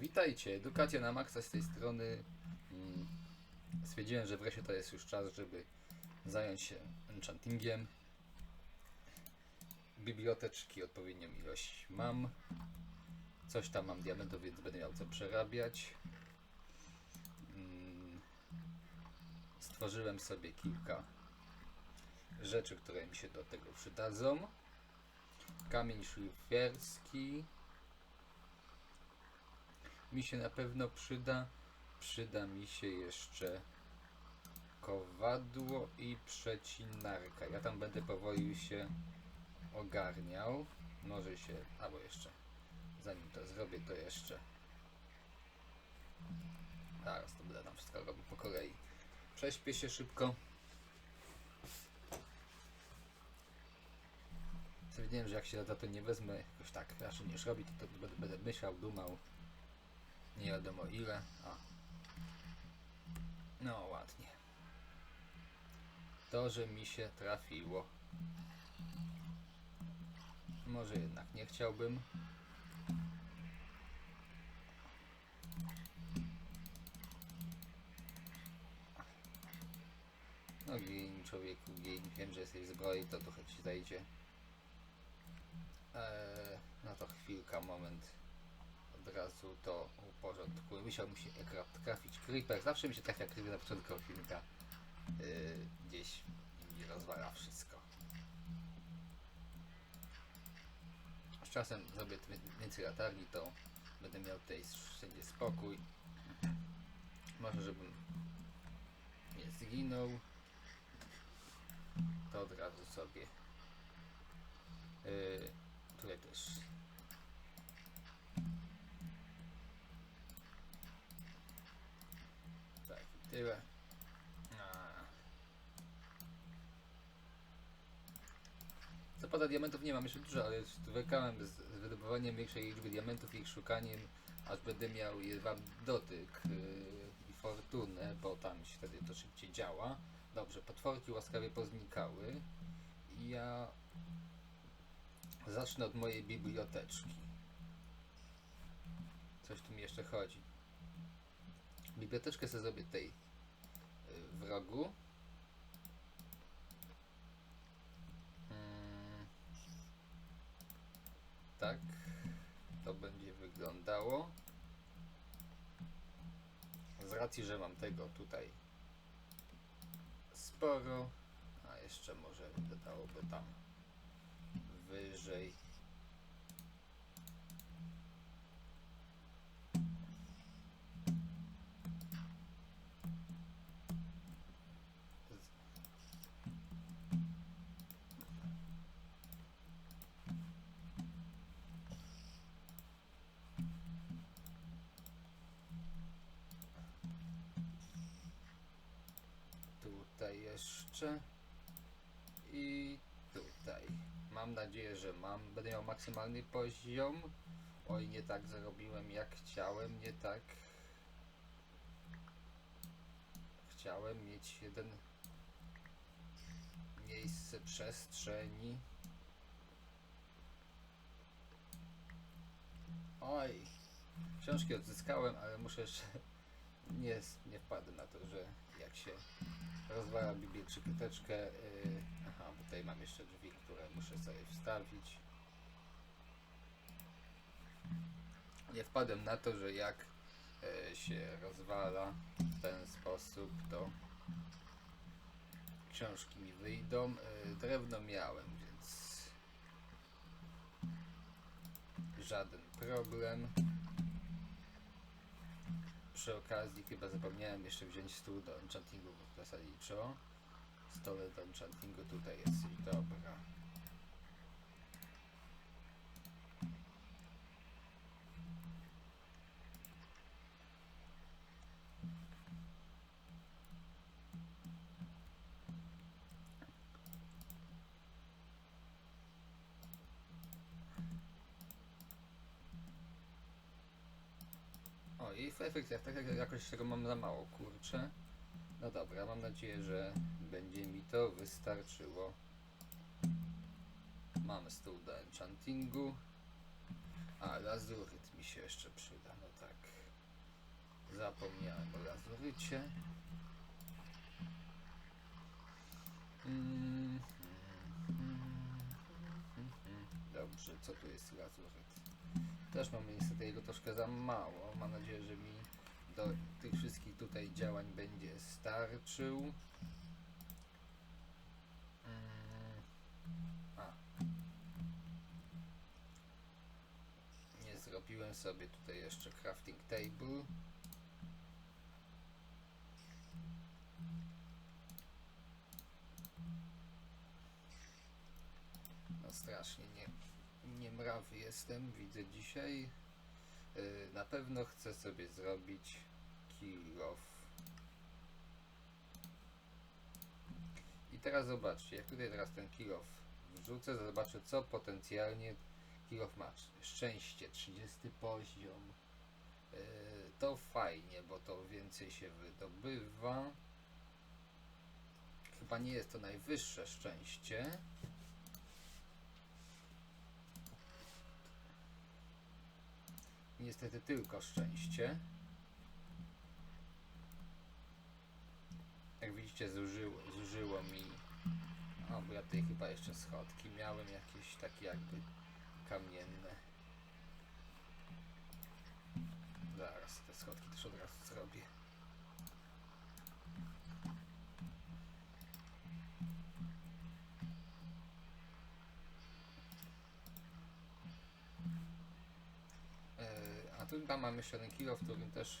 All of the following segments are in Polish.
Witajcie, Edukacja na Maxa z tej strony. Mm, Stwierdziłem, że wreszcie to jest już czas, żeby zająć się enchantingiem. Biblioteczki odpowiednią ilość mam. Coś tam mam diamentów, więc będę miał co przerabiać. Mm, Stworzyłem sobie kilka rzeczy, które mi się do tego przydadzą. Kamień szlifierski, mi się na pewno przyda. Przyda mi się jeszcze kowadło i przecinarka. Ja tam będę powoli się ogarniał. Może się, albo jeszcze, zanim to zrobię, to jeszcze. Zaraz to będę tam wszystko robił po kolei. Prześpię się szybko. Stwierdziłem, że jak się za to nie wezmę jakoś tak raczej niż robić, to, to będę, będę myślał, dumał. Nie wiadomo ile. A. No ładnie. To, że mi się trafiło. Może jednak nie chciałbym. No gin, człowieku, gin. Wiem, że jesteś w zbroi, to trochę ci zajdzie. Eee, no to chwilka, moment od razu to uporządkuję. Musiał mi się akurat trafić creeper. Zawsze mi się trafia creeper na początku filmika. Yy, gdzieś mi rozwala wszystko. Z czasem zrobię więcej latarni, to będę miał tutaj wszędzie spokój. Może żebym nie zginął. To od razu sobie yy, tutaj też Tak, i tyle. A. Co diamentów nie mam jeszcze dużo, ale zwykałem z, z wydobywaniem większej liczby diamentów i ich szukaniem, aż będę miał wam dotyk yy, i fortunę, bo tam się wtedy to szybciej działa. Dobrze, potworki łaskawie poznikały i ja zacznę od mojej biblioteczki. Coś tu mi jeszcze chodzi. Biblioteczkę sobie zrobię tej w rogu. Mm. Tak to będzie wyglądało. Z racji, że mam tego tutaj sporo, a jeszcze może dodałoby tam wyżej. Jeszcze. I tutaj. Mam nadzieję, że mam. Będę miał maksymalny poziom. Oj, nie tak zrobiłem jak chciałem, nie tak. Chciałem mieć jeden miejsce przestrzeni. Oj, książki odzyskałem, ale muszę jeszcze nie, nie wpadłem na to, że jak się rozwala Biblię czy kryteczkę, yy, aha, bo tutaj mam jeszcze drzwi, które muszę sobie wstawić. Nie wpadłem na to, że jak yy, się rozwala w ten sposób, to książki mi wyjdą. Yy, drewno miałem, więc żaden problem. Przy okazji chyba zapomniałem jeszcze wziąć stół do enchantingu zasadniczo. Stole do enchantingu tutaj jest dobra. W efekcie, tak jak jakoś tego mam za mało, kurczę. No dobra, mam nadzieję, że będzie mi to wystarczyło. Mamy stół do enchantingu. A, lazuryt mi się jeszcze przyda, no tak. Zapomniałem o lazurycie. Mm, mm, mm. Dobrze, co tu jest lazuryt? Też mamy niestety jego troszkę za mało. Mam nadzieję, że mi do tych wszystkich tutaj działań będzie starczył. Mm, A. Nie zrobiłem sobie tutaj jeszcze crafting table. No strasznie nie, nie mrawy jestem, widzę dzisiaj. Yy, na pewno chcę sobie zrobić kill off. I teraz zobaczcie, jak tutaj teraz ten kill off wrzucę, zobaczę co potencjalnie kill off ma. Szczęście, 30 poziom. Yy, to fajnie, bo to więcej się wydobywa. Chyba nie jest to najwyższe szczęście. Niestety tylko szczęście. Jak widzicie zużyło, zużyło mi o, bo ja tutaj chyba jeszcze schodki miałem jakieś takie jakby kamienne. Zaraz te schodki też od razu zrobię. A tu tam mam jeszcze jeden kilo, w którym też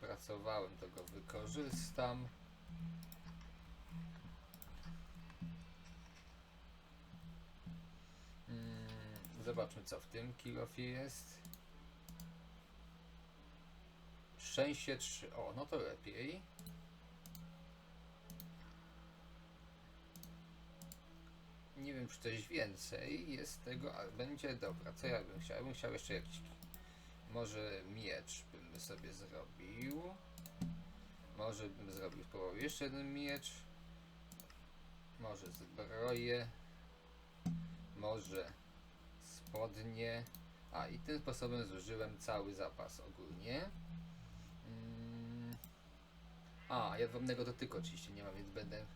pracowałem, to go wykorzystam. Mm, Zobaczmy co w tym kilofie jest. Szczęście 3. O, no to lepiej. Nie wiem, czy coś więcej jest tego, ale będzie dobra. Co ja bym chciał? Ja bym chciał jeszcze jakiś. Może miecz bym sobie zrobił. Może bym zrobił spróbował jeszcze jeden miecz. Może zbroję. Może spodnie. A i tym sposobem zużyłem cały zapas ogólnie. Mm. A, jadłomnego dotyku oczywiście nie mam, więc będę,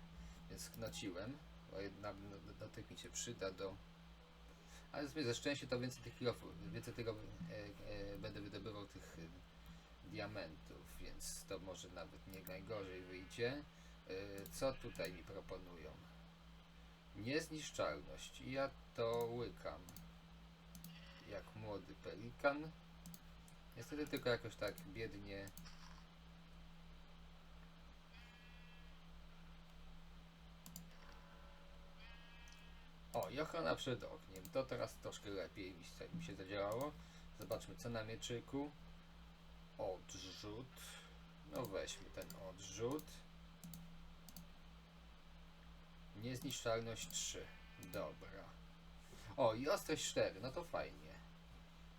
więc knociłem, bo jedna do- dotyk mi się przyda do... Ale sobie ze szczęścia to więcej tych kilofów, więcej tego e, e, będę wydobywał tych e, diamentów, więc to może nawet nie najgorzej wyjdzie. E, co tutaj mi proponują? Niezniszczalność. Ja to łykam. Jak młody pelikan. Niestety tylko jakoś tak biednie. O, i ochrona przed ogniem. To teraz troszkę lepiej mi się, się zadziałało. Zobaczmy co na mieczyku. Odrzut. No weźmy ten odrzut. Niezniszczalność 3. Dobra. O, i ostrość 4, no to fajnie.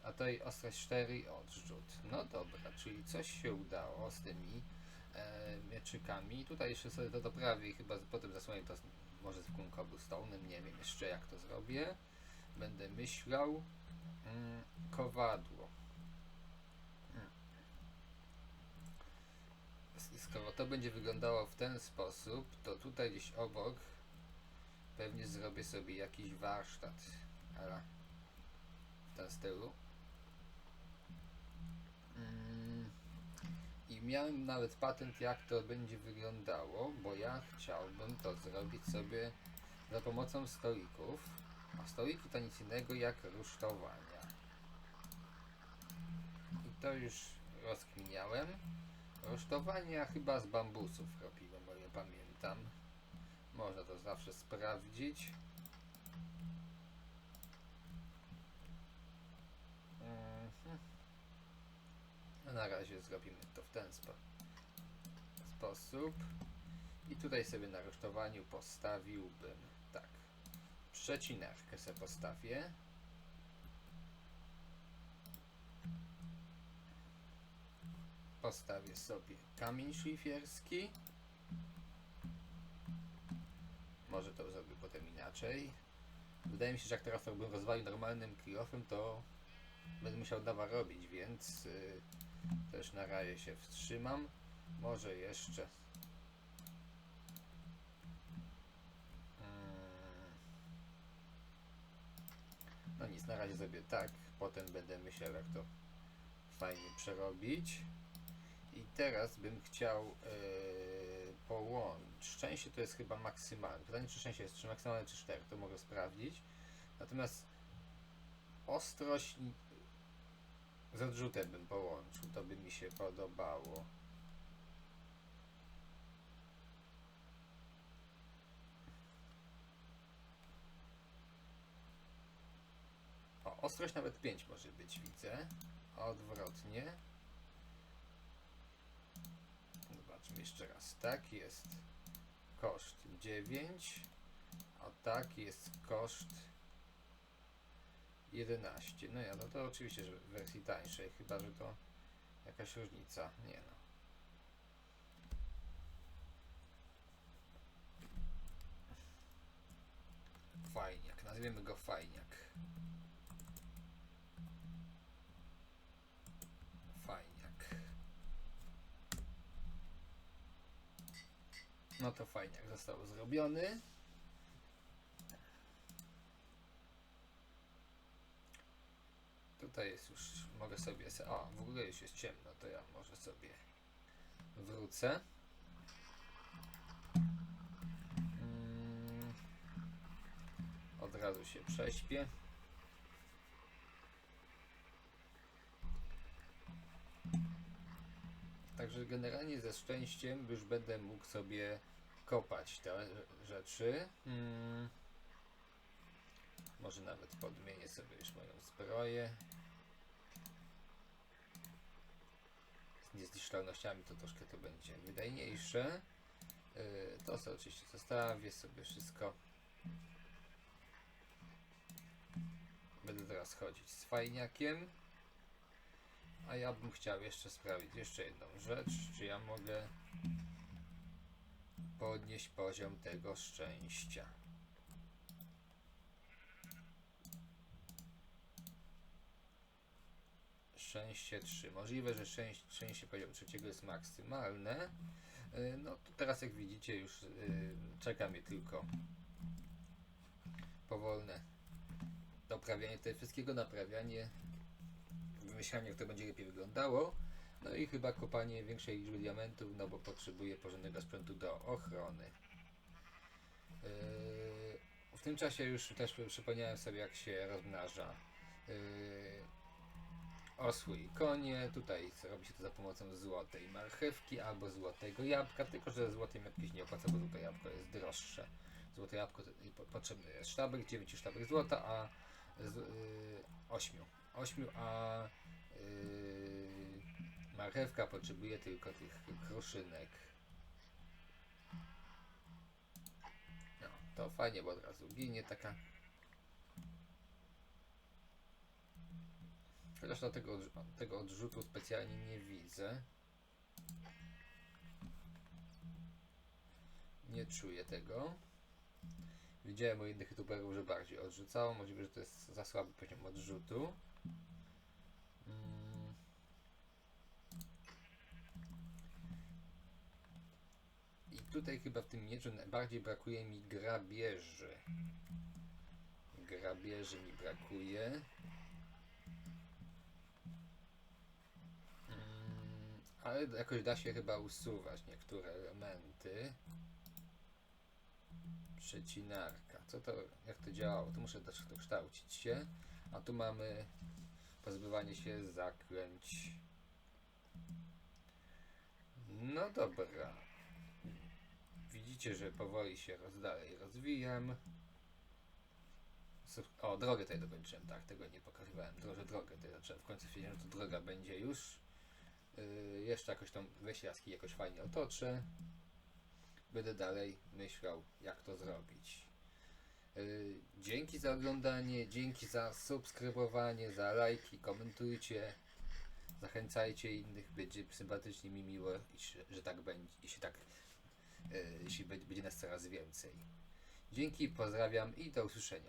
A i ostrość 4 i odrzut. No dobra, czyli coś się udało z tymi e, mieczykami. Tutaj jeszcze sobie to doprawię i chyba potem zasłonię to może zwykłym cobblestone'em. Nie wiem jeszcze jak to zrobię. Będę myślał. Mm, kowadło. Mm. S- Skoro to będzie wyglądało w ten sposób, to tutaj gdzieś obok pewnie zrobię sobie jakiś warsztat. Ale w ten stylu. Mm, I miałem nawet patent, jak to będzie wyglądało, bo ja chciałbym to zrobić sobie za pomocą stolików. A stoliki to nic innego jak rusztowania. I to już rozkminiałem. Rusztowania chyba z bambusów robiłem, o ile pamiętam. Można to zawsze sprawdzić. A Na razie zrobimy to w ten spo sposób. I tutaj sobie na rusztowaniu postawiłbym tak. Przecinarkę sobie postawię. Postawię sobie kamień szlifierski. Może to zrobię potem inaczej. Wydaje mi się, że jak teraz bym rozwalił normalnym kilofem, to będę musiał dawa robić, więc yy, Też na razie się wstrzymam. Może jeszcze. Mm. No nic, na razie zrobię tak. Potem będę myślał, jak to fajnie przerobić. I teraz bym chciał yy, połączyć. Szczęście to jest chyba maksymalne. Pytanie, czy szczęście jest 3 maksymalne, czy 4, to mogę sprawdzić. Natomiast ostrość z odrzutem bym połączył, to by mi się podobało. O, ostrość nawet 5 może być, widzę. Odwrotnie. Zobaczmy jeszcze raz. Tak jest koszt 9, a tak jest koszt 11. No ja, no to oczywiście, że w wersji tańszej, chyba że to jakaś różnica. Nie no. Fajniak, nazwiemy go fajniak. Fajniak. No to fajniak został zrobiony. Tutaj jest już, mogę sobie, o w ogóle już jest ciemno, to ja może sobie wrócę. Mm, Od razu się prześpię. Także generalnie ze szczęściem już będę mógł sobie kopać te rzeczy. Mm. Może nawet podmienię sobie już moją zbroję. Niezniszczalnościami to troszkę to będzie wydajniejsze. Yy, to sobie oczywiście zostawię sobie wszystko. Będę teraz chodzić z fajniakiem. A ja bym chciał jeszcze sprawdzić jeszcze jedną rzecz. Czy ja mogę podnieść poziom tego szczęścia? Szczęście 3. Możliwe, że szczęście, szczęście poziomu trzeciego jest maksymalne. Yy, No to teraz jak widzicie już yy, czeka mnie tylko powolne doprawianie tego wszystkiego, naprawianie, wymyślanie jak to będzie lepiej wyglądało. No i chyba kopanie większej liczby diamentów, no bo potrzebuję porządnego sprzętu do ochrony. Yy, w tym czasie już też przypomniałem sobie jak się rozmnaża osły i konie. Tutaj robi się to za pomocą złotej marchewki albo złotego jabłka, tylko że złotej marchewki nie opłaca, bo złote jabłko jest droższe. Złote jabłko potrzebny jest sztabek, 9 sztabek złota, a z, yy, 8. 8, a yy, marchewka potrzebuje tylko tych kruszynek. No, to fajnie, bo od razu ginie taka Chociaż na tego, tego odrzutu specjalnie nie widzę. Nie czuję tego. Widziałem u innych youtuberów, że bardziej odrzucało. Możliwe, że to jest za słaby poziom odrzutu. Mm. I tutaj chyba w tym mieczu najbardziej brakuje mi grabieży. Grabieży mi brakuje. Ale jakoś da się chyba usuwać niektóre elementy. Przecinarka. Co to, jak to działało? To muszę też dokształcić się. A tu mamy pozbywanie się zaklęć. No dobra. Widzicie, że powoli się roz, dalej rozwijam. O, drogę tutaj dokończyłem, tak, tego nie pokazywałem. Drogę, drogę tutaj zacząłem. W końcu stwierdziłem, że to droga będzie już. Yy, jeszcze jakoś tą weź jakoś fajnie otoczę. Będę dalej myślał, jak to zrobić. Yy, dzięki za oglądanie, dzięki za subskrybowanie, za lajki, komentujcie. Zachęcajcie innych, będzie sympatycznie mi miło, że tak będzie, jeśli tak, yy, jeśli będzie nas coraz więcej. Dzięki, pozdrawiam i do usłyszenia.